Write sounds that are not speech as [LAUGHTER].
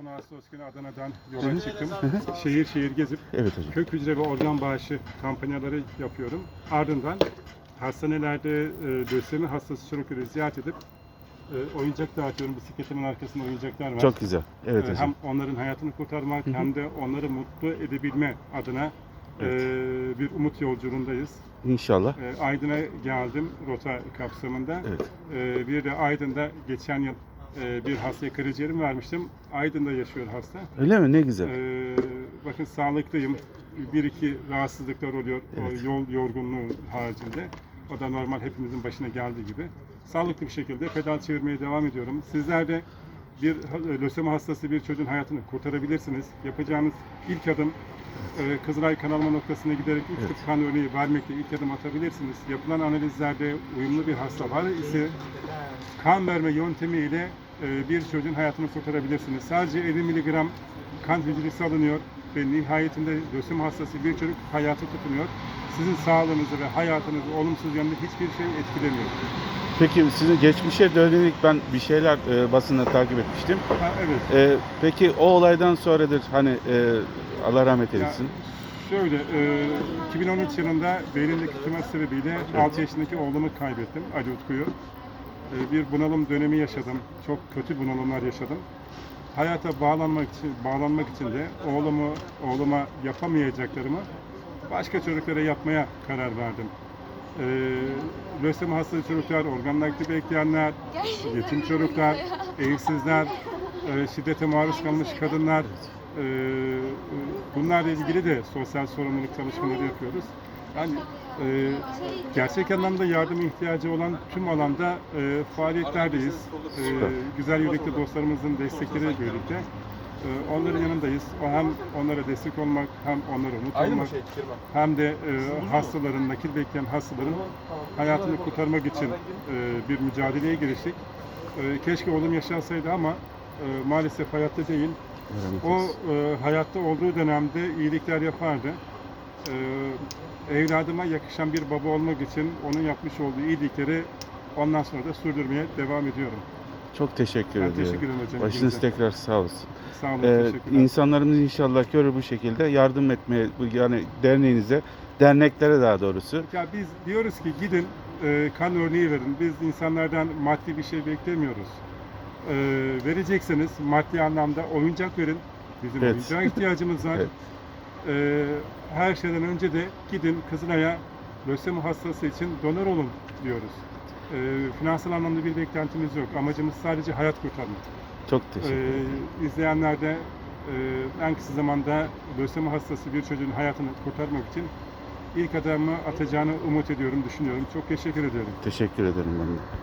10 Ağustos günü Adana'dan yola çıktım. şehir şehir gezip Evet hocam. kök hücre ve organ bağışı kampanyaları yapıyorum. Ardından hastanelerde e, lösemi hastası çocukları ziyaret edip e, oyuncak dağıtıyorum. Bisikletimin arkasında oyuncaklar var. Çok güzel. Evet E, hocam. hem onların hayatını kurtarmak Hı hı. hem de onları mutlu edebilme adına e, bir umut yolculuğundayız. İnşallah. E, Aydın'a geldim rota kapsamında. Evet. Ee, bir de Aydın'da geçen yıl e, bir hastaya karaciğerim vermiştim. Aydın'da yaşıyor hasta. Öyle mi? Ne güzel. Ee, bakın sağlıklıyım. Bir iki rahatsızlıklar oluyor Evet. o yol yorgunluğu haricinde. O da normal hepimizin başına geldiği gibi. Sağlıklı bir şekilde pedal çevirmeye devam ediyorum. Sizler de bir ha- lösemi hastası bir çocuğun hayatını kurtarabilirsiniz. Yapacağınız ilk adım e, Kızılay kanalma noktasına giderek ilk Evet. tıp kan örneği vermekle ilk adım atabilirsiniz. Yapılan analizlerde uyumlu bir hasta var ise kan verme yöntemiyle e, bir çocuğun hayatını kurtarabilirsiniz. Sadece 50 miligram kan hücresi alınıyor ve nihayetinde lösemi hastası bir çocuk hayatı tutunuyor. Sizin sağlığınızı ve hayatınızı olumsuz yönde hiçbir şey etkilemiyor. Peki sizin geçmişe dönelik ben bir şeyler e, basında takip etmiştim. Ha, evet. E, peki o olaydan sonradır hani e, Allah rahmet Ya, eylesin. şöyle, e, 2013 yılında beynimdeki tümör sebebiyle 6 yaşındaki oğlumu kaybettim, Ali Utku'yu. E, bir bunalım dönemi yaşadım, çok kötü bunalımlar yaşadım. Hayata bağlanmak için, bağlanmak için de oğlumu, oğluma yapamayacaklarımı başka çocuklara yapmaya karar verdim. E, lösemi hastası çocuklar, organ nakli bekleyenler, yetim çocuklar, evsizler, e, şiddete maruz kalmış kadınlar, e, bunlarla ilgili de sosyal sorumluluk çalışmaları yapıyoruz. Yani e, gerçek anlamda yardım ihtiyacı olan tüm alanda e, faaliyetlerdeyiz. E, güzel yürekli dostlarımızın destekleriyle birlikte e, onların yanındayız. O hem onlara destek olmak, hem onlara umut olmak, hem de e, hastaların, nakil bekleyen hastaların hayatını kurtarmak için e, bir mücadeleye giriştik. E, keşke oğlum yaşasaydı ama e, maalesef hayatta değil. O e, hayatta olduğu dönemde iyilikler yapardı. E, evladıma yakışan bir baba olmak için onun yapmış olduğu iyilikleri ondan sonra da sürdürmeye devam ediyorum. Çok teşekkür Ben ediyorum. teşekkür ederim hocam. Başınız İlginize. tekrar sağ olsun. Sağ olun, Ee, insanlarımız inşallah görür bu şekilde yardım etmeye yani derneğinize, derneklere daha doğrusu. Ya biz diyoruz ki gidin e, kan örneği verin. Biz insanlardan maddi bir şey beklemiyoruz. E, verecekseniz maddi anlamda oyuncak verin. Bizim Evet. oyuncağa ihtiyacımız var. [LAUGHS] Evet. E, her şeyden önce de gidin Kızılay'a lösemi hastası için donör olun diyoruz. E, finansal anlamda bir beklentimiz yok. Amacımız sadece hayat kurtarmak. Çok teşekkür E, ederim. izleyenler de e, en kısa zamanda lösemi hastası bir çocuğun hayatını kurtarmak için ilk adımı atacağını umut ediyorum, düşünüyorum. Çok teşekkür ediyorum. Teşekkür ederim ben de.